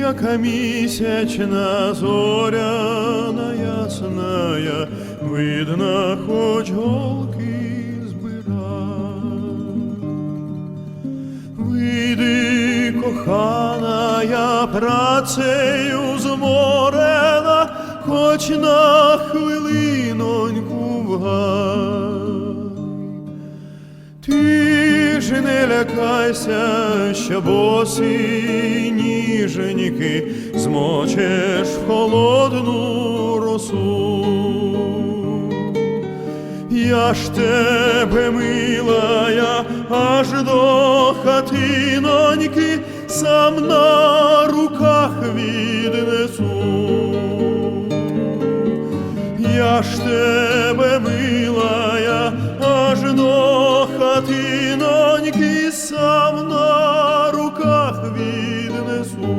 яка місячна зоряна ясная, видно, хоч голки збирай. Вийди, кохана, я працею зморена, хоч на хвилиноньку в гай. Не лякайся, що боси ніженьки змочеш в холодну росу. Я ж тебе милая, аж до хатиноньки сам на руках віднесу. Я ж тебе милая, сам на руках віднесу.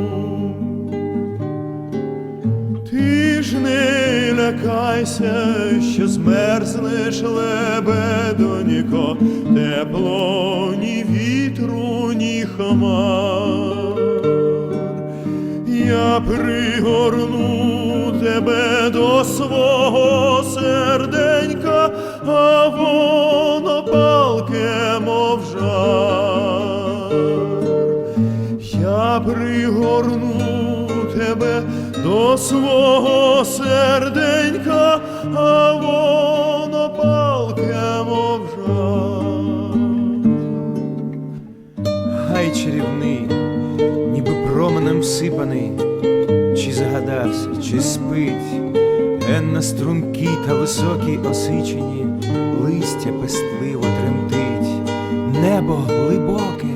Ти ж не лякайся, що змерзнеш лебедонько, тепло ні вітру, ні хмар. Я пригорну тебе до свого серденька, Пригорну тебе до свого серденька, а воно палке, мов жар. Гай чарівний, ніби променем всипаний, чи загадався, чи спить, ген на стрункій та високій осичині, листя пестливо тремтить, небо глибоке,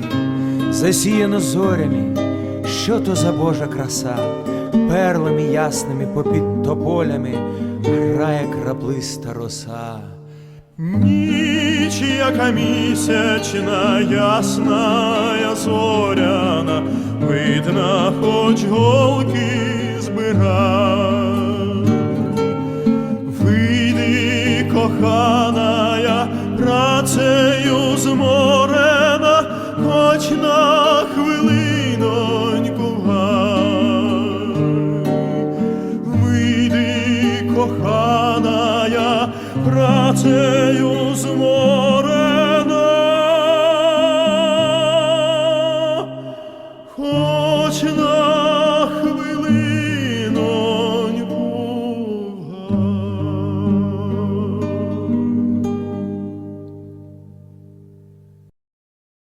засіяно зорями, що то за Божа краса, перлами ясними попід тополями грає краплиста роса. Ніч, яка місячна, ясна, зоряна, видна, хоч голки збирай. Вийди, кохана, я працею зморена, хоч на коханая, працею зморена. Хоч на